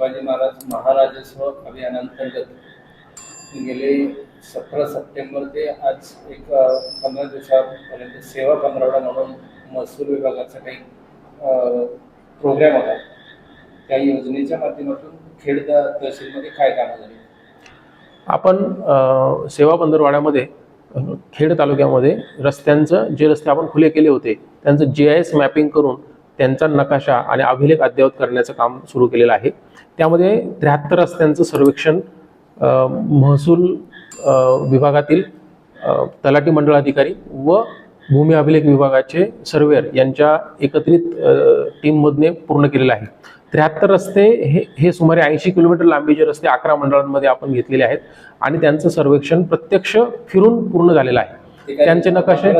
शिवाजी महाराज महाराजस्व अभियानांतर्गत गेले सतरा सप्टेंबर ते आज एक पंधरा दिवसापर्यंत सेवा पंधरवडा म्हणून महसूल विभागाचा काही प्रोग्राम होता. त्या योजनेच्या माध्यमातून खेड तहसीलमध्ये काय कामं झाली? आपण सेवा पंधरवाड्यामध्ये खेड तालुक्यामध्ये रस्त्यांचं जे रस्ते आपण खुले केले होते त्यांचं जी आय एस मॅपिंग करून त्यांचा नकाशा आणि अभिलेख अद्ययावत करण्याचं काम सुरू केलेलं आहे. त्यामध्ये त्र्याहत्तर रस्त्यांचं सर्वेक्षण महसूल विभागातील तलाठी मंडळ अधिकारी व भूमी अभिलेख विभागाचे सर्वेअर यांच्या एकत्रित टीममधने पूर्ण केलेलं आहे. त्र्याहत्तर रस्ते हे हे सुमारे ऐंशी किलोमीटर लांबीचे रस्ते अकरा मंडळांमध्ये आपण घेतलेले आहेत आणि त्यांचं सर्वेक्षण प्रत्यक्ष फिरून पूर्ण झालेलं आहे. त्यांचे नकाशे?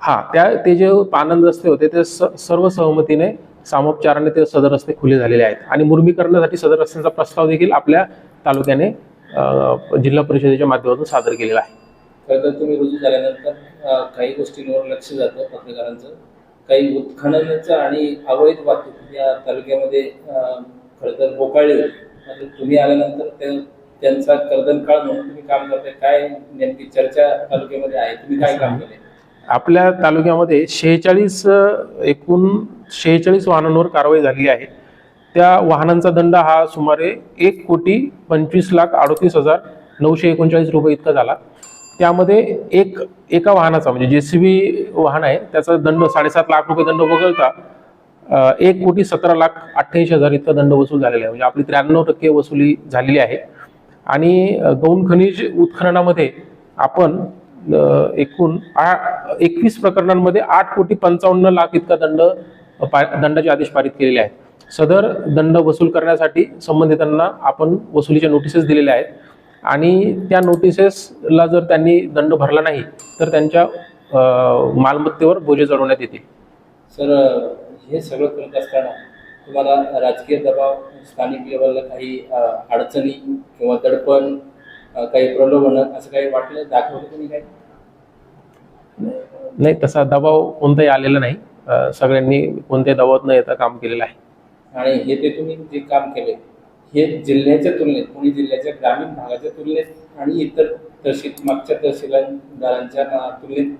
हा त्या ते जे पानंद रस्ते होते ते सर्व सहमतीने सामोपचाराने ते सदर रस्ते खुले झालेले आहेत. आणि मुर्मीकरणासाठी सदर रस्त्यांचा प्रस्ताव देखील आपल्या तालुक्याने जिल्हा परिषदेच्या माध्यमातून सादर केलेला आहे. खरं तर तुम्ही रुजू झाल्यानंतर काही गोष्टींवर लक्ष जातं पत्रकारांचं. काही उत्खननाचं आणि अवैध वाहतूक या तालुक्यामध्ये खरं तर मात्र तुम्ही आल्यानंतर ते- त्यांचा कर्दनकाळ म्हणून तुम्ही काम करताय. काय नेमकी चर्चा तालुक्यामध्ये आहे? तुम्ही काय काम केले आपल्या तालुक्यामध्ये शेहेचाळीस एकूण शेहेचाळीस वाहनांवर कारवाई झाली आहे. त्या वाहनांचा दंड हा सुमारे एक कोटी पंचवीस लाख अडतीस हजार नऊशे एकोणचाळीस रुपये इतका झाला. त्यामध्ये एक एका वाहनाचा म्हणजे जे सी बी वाहन आहे त्याचा दंड साडेसात लाख रुपये दंड वगळता एक कोटी सतरा लाख अठ्ठ्याऐंशी हजार इतका दंड वसूल झालेला आहे. म्हणजे आपली त्र्याण्णव टक्के वसुली झालेली आहे. आणि गौण खनिज उत्खननामध्ये आपण एकूण एकवीस प्रकरणांमध्ये आठ कोटी पंचावन्न लाख इतका दंड पा- दंडाचे आदेश पारित केलेले आहेत. सदर दंड वसूल करण्यासाठी संबंधितांना आपण वसुलीच्या नोटिसेस दिलेल्या आहेत. आणि त्या नोटिसेसला जर त्यांनी दंड भरला नाही तर त्यांच्या मालमत्तेवर बोजे चढवण्यात येतील. सर हे सगळं करत असताना तुम्हाला राजकीय दबाव स्थानिक लेवलला काही अडचणी किंवा दडपण काही प्रलोभन असं काही वाटलं? दाखवलं तुम्ही काय नाही तसा दबाव कोणताही आलेला नाही. सगळ्यांनी कोणत्याही दबावात न येता काम केलेलं आहे. आणि हे ते तुम्ही जे काम केले हे जिल्ह्याच्या तुलनेत पुणे जिल्ह्याच्या ग्रामीण भागाच्या तुलनेत आणि इतर तहसील मागच्या तहसीलदारांच्या तुलनेत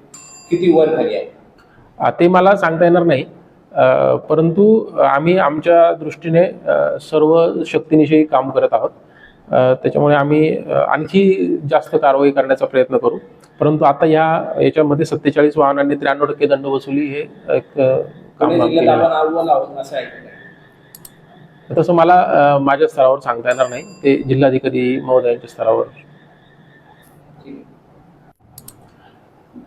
किती वर खाली आहे? ते मला सांगता येणार नाही. परंतु आम्ही आमच्या दृष्टीने सर्व शक्तीनिशी काम करत आहोत. त्याच्यामुळे आम्ही आणखी जास्त कारवाई करण्याचा प्रयत्न करू. परंतु आता या याच्यामध्ये सत्तेचाळीस वाहनांनी त्र्याण्णव टक्के दंड वसुली हे एक तसं मला माझ्या स्तरावर सांगता येणार नाही. ते जिल्हाधिकारी महोदयांच्या स्तरावर.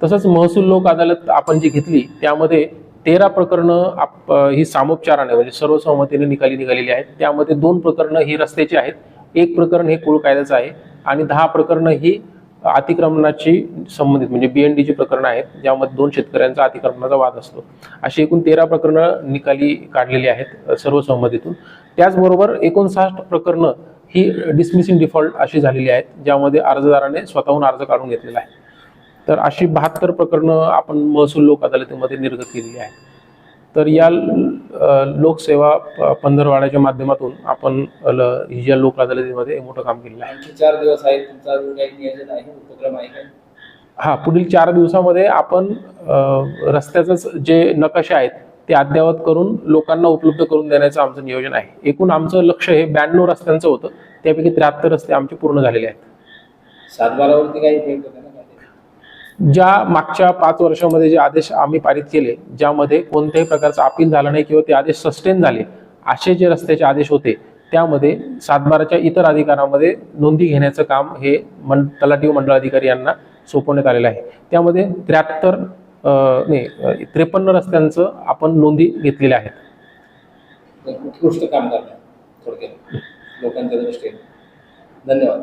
तसंच महसूल लोक अदालत आपण जी घेतली त्यामध्ये तेरा प्रकरणं आप ही सामोपचाराने म्हणजे सर्वसहमतीने निकाली निघालेली आहेत. त्यामध्ये दोन प्रकरणं ही रस्त्याची आहेत. एक प्रकरण हे कुळ कायद्याचं आहे आणि दहा प्रकरणं ही अतिक्रमणाची संबंधित म्हणजे बीएनडीची प्रकरणं आहेत ज्यामध्ये दोन शेतकऱ्यांचा अतिक्रमणाचा वाद असतो. अशी एकूण तेरा प्रकरणं निकाली काढलेली आहेत सर्वसहमतीतून त्याचबरोबर एकोणसाठ प्रकरणं ही डिसमिसिंग डिफॉल्ट अशी झालेली आहेत ज्यामध्ये अर्जदाराने स्वतःहून अर्ज काढून घेतलेला आहे. तर अशी बहात्तर प्रकरणं आपण महसूल लोक अदालतीमध्ये निर्गत केलेली आहेत. तर या लोकसेवा पंधरवाड्याच्या माध्यमातून आपण ही ज्या लोक अदालतीमध्ये मोठं काम केलेलं आहे. चार दिवस नियोजन आहे? उपक्रम आहे हा पुढील चार दिवसामध्ये आपण रस्त्याचंच जे नकाशे आहेत ते अद्ययावत करून लोकांना उपलब्ध करून देण्याचं आमचं नियोजन आहे. एकूण आमचं लक्ष हे ब्याण्णव रस्त्यांचं होतं. त्यापैकी त्र्याहत्तर रस्ते आमचे पूर्ण झालेले आहेत. सातबारावरती काही इफेक्ट होता ना काय ज्या मागच्या पाच वर्षामध्ये जे आदेश आम्ही पारित केले ज्यामध्ये कोणत्याही प्रकारचं अपील झालं नाही किंवा ते आदेश सस्टेन झाले असे जे रस्त्याचे आदेश होते त्यामध्ये सातबाराच्या इतर अधिकारामध्ये नोंदी घेण्याचं काम हे मं तलाठी मंडळ अधिकारी यांना सोपवण्यात आलेलं आहे. त्यामध्ये त्र्याहत्तर नाही त्रेपन्न रस्त्यांचं आपण नोंदी घेतलेल्या आहेत. उत्कृष्ट काम करणार थोडक्यात लोकांच्या दृष्टीने. धन्यवाद.